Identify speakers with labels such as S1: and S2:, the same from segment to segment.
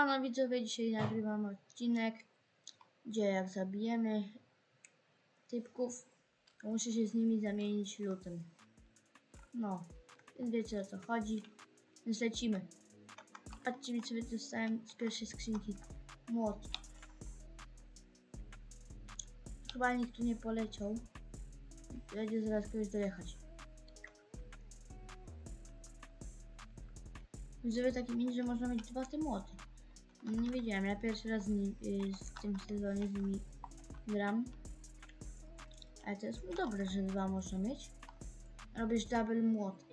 S1: Siemano widzowie, dzisiaj nagrywam odcinek, gdzie jak zabijemy typków, to muszę się z nimi zamienić lutem. No, więc wiecie o co chodzi, więc lecimy. Patrzcie widzowie, dostałem z pierwszej skrzynki młot. Chyba nikt tu nie poleciał. Będzie zaraz kogoś dojechać. Widzowie taki mini, że można mieć dwa te młoty. Nie wiedziałem, ja pierwszy raz z y, w tym sezonie z nimi gram. Ale to jest dobre, że dwa można mieć. Robisz double młot.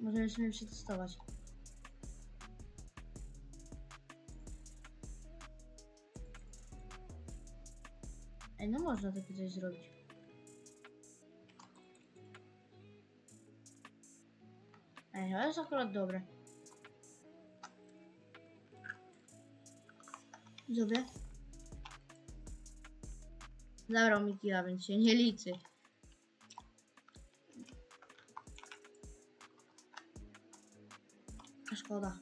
S1: Możemy sobie przetestować. Ej, no można takie coś zrobić. Ej, to jest akurat dobre. Zrobię. Zabrał mi killa, więc się nie liczy. Szkoda.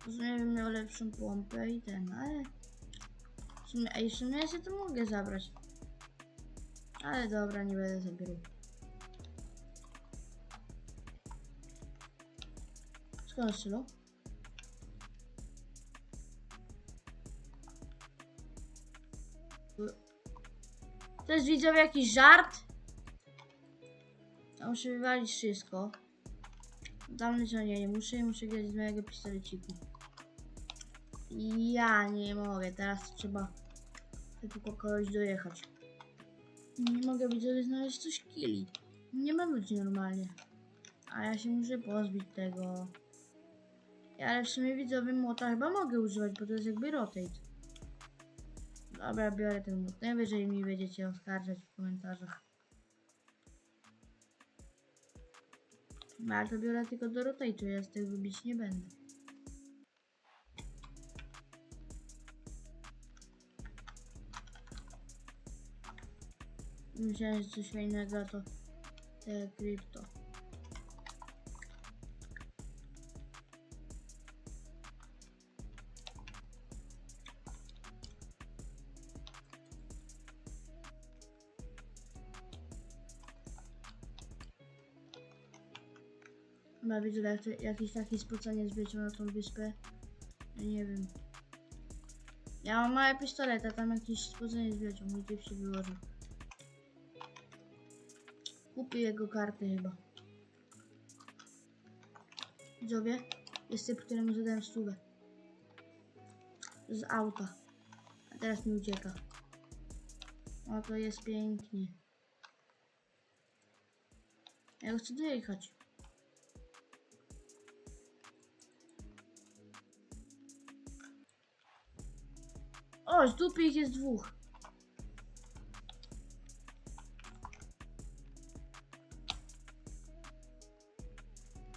S1: W sumie bym miał lepszą pompę i ten, ale... W sumie, ja się to mogę zabrać. Ale dobra, nie będę zabierał. Skąd strzelał? To jest widzowie jakiś żart? Ja muszę wywalić wszystko. Dam że nie, nie muszę, muszę grać z mojego pistoleciku. Ja nie mogę, teraz trzeba tylko kogoś dojechać. Nie mogę widzowie znaleźć coś killi. Nie ma ludzi normalnie. A ja się muszę pozbyć tego. Ale w sumie widzowie młota chyba mogę używać, bo to jest jakby rotate. Dobra, biorę ten młot. Najwyżej mi będziecie oskarżać w komentarzach. To biorę tylko do rotate'u, ja z tego bić nie będę. Myślałem, że coś innego to te krypto. Jak to, jakiś taki spoceniec wleciał na tą wyspę. Ja nie wiem. Ja mam małe pistolet, a tam jakiś spoceniec wleciał. Mój typ się wyłożył. Kupię jego kartę chyba. Widzowie, jest typ, któremu zadałem stówę. Z auta. A teraz mi ucieka. O, to jest pięknie. Ja chcę dojechać. O, z ich jest dwóch.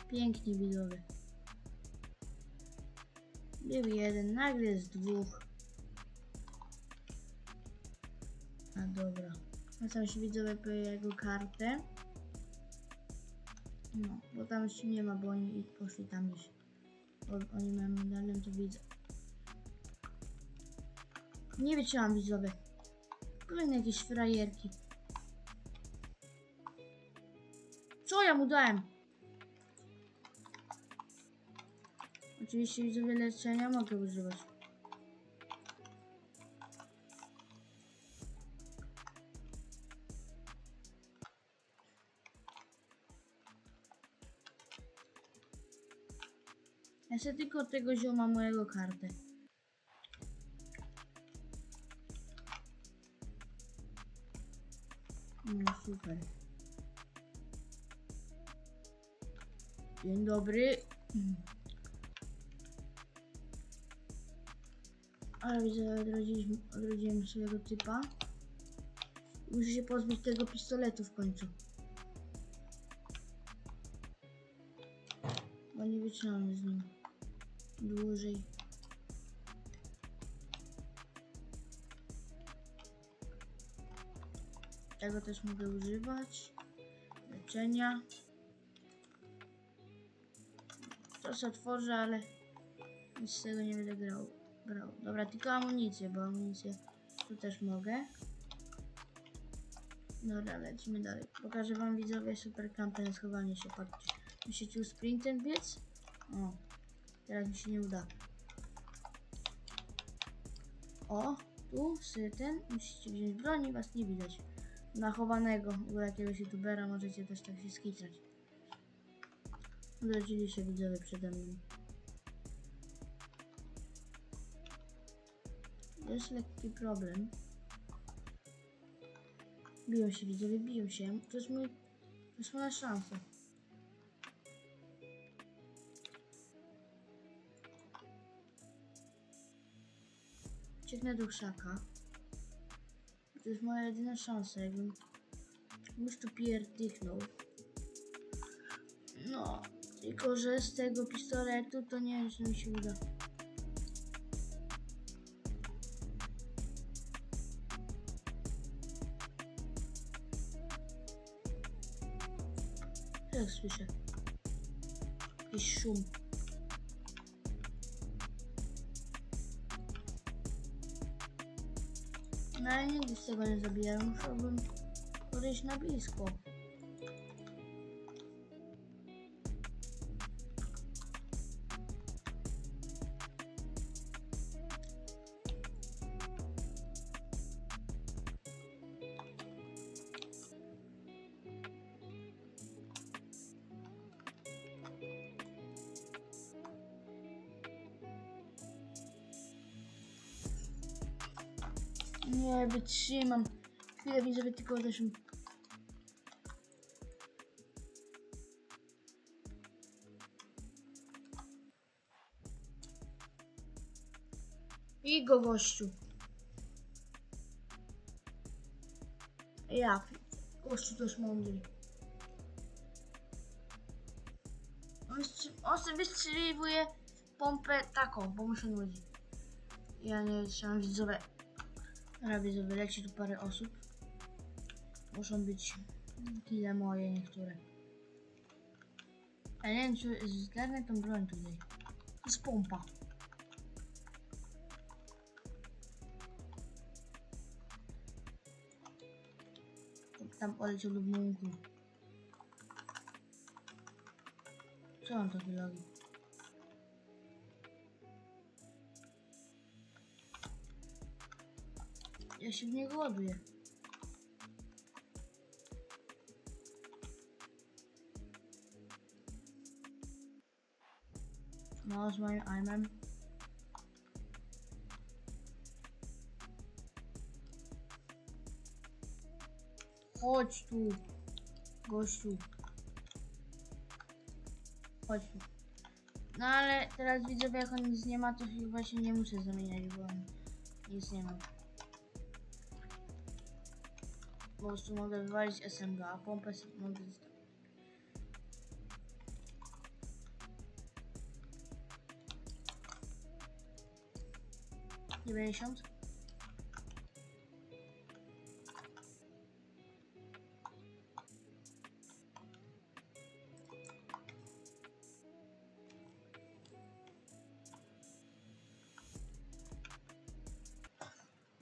S1: Pięknie widzowie. Był jeden, nagle jest dwóch. A dobra. Wracam się widzowie po jego kartę. No, bo tam już nie ma, bo oni poszli tam gdzieś. Bo oni mają medalion, to widzę. Nie wytrzymam widzowie. Kolejne jakieś frajerki. Co ja mu dałem? Oczywiście widzowie leczenia mogę używać. Ja sobie tylko od tego zioma mojego kartę. No super. Dzień dobry. Ale widzę, odrodziliśmy, odrodziłem swojego typa. Muszę się pozbyć tego pistoletu w końcu. Bo nie wytrzymamy z nim dłużej. Tego też mogę używać. Leczenia. Sobie otworzę, ale nic z tego nie będę grał. brał. Dobra, tylko amunicję, bo amunicję tu też mogę. Dobra, lecimy dalej. Pokażę wam widzowie super kampę na schowanie się. Patrzcie. Musicie sprintem biec? O, teraz mi się nie uda. O, tu sy ten. Musicie wziąć broń i was nie widać. Nachowanego u jakiegoś youtubera możecie też tak się skitrać. Urodzili się widzowie przede mną. Jest lekki problem. Biją się widzowie, biją się. To jest mój... To jest moja szansa. Cieknę do krzaka. To jest moja jedyna szansa, jakbym... Już tu pierdyknął. No, tylko że z tego pistoletu to nie wiem, czy mi się uda. Jak słyszę? Jakiś szum. No ale nigdy z tego nie zabijałem. Musiałbym podejść na blisko. Nie wytrzymam. Chwilę widzę, że tylko też. I go gościu. Ja. Gościu też mądry. On, sobie wystrzeliwuje pompę taką, bo mu się nudzi. Ja nie trzymam widzowie. Robię, że wyleci tu parę osób. Muszą być kile moje niektóre. A nie wiem, czy zgarnę tą broń tutaj. To jest pompa. Tam poleciał do bunkru. Co on taki robi? Ja się w niego ładuję. No, z moim aimem. Chodź tu, gościu. Chodź tu. No ale teraz widzowie, jak on nic nie ma, to chyba się nie muszę zamieniać, bo on nic nie ma. Po prostu mogę wywalić SMG, a pompę mogę zostawić.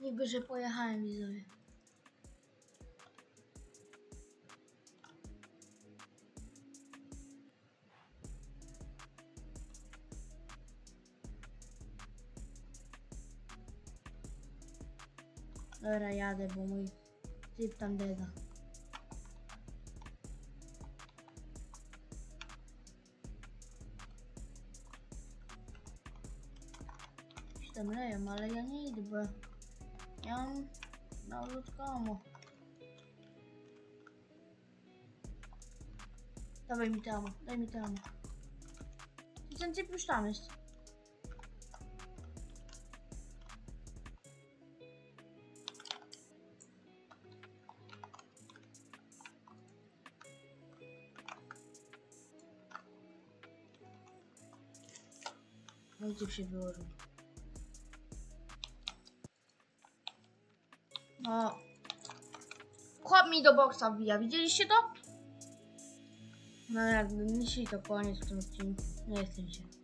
S1: Niby, że pojechałem widzowie. Dobra, jadę, bo mój typ tam deda. Tam leją, ale ja nie idę, bo ja mam malutkomu. Dawaj mi tamo, daj mi tamo. Ten typ już tam jest. No typ się wyłożył. No. Chłop mi do boksa wbija, widzieliście to? No jak jeśli to koniec w tym odcinku, nie chcę się.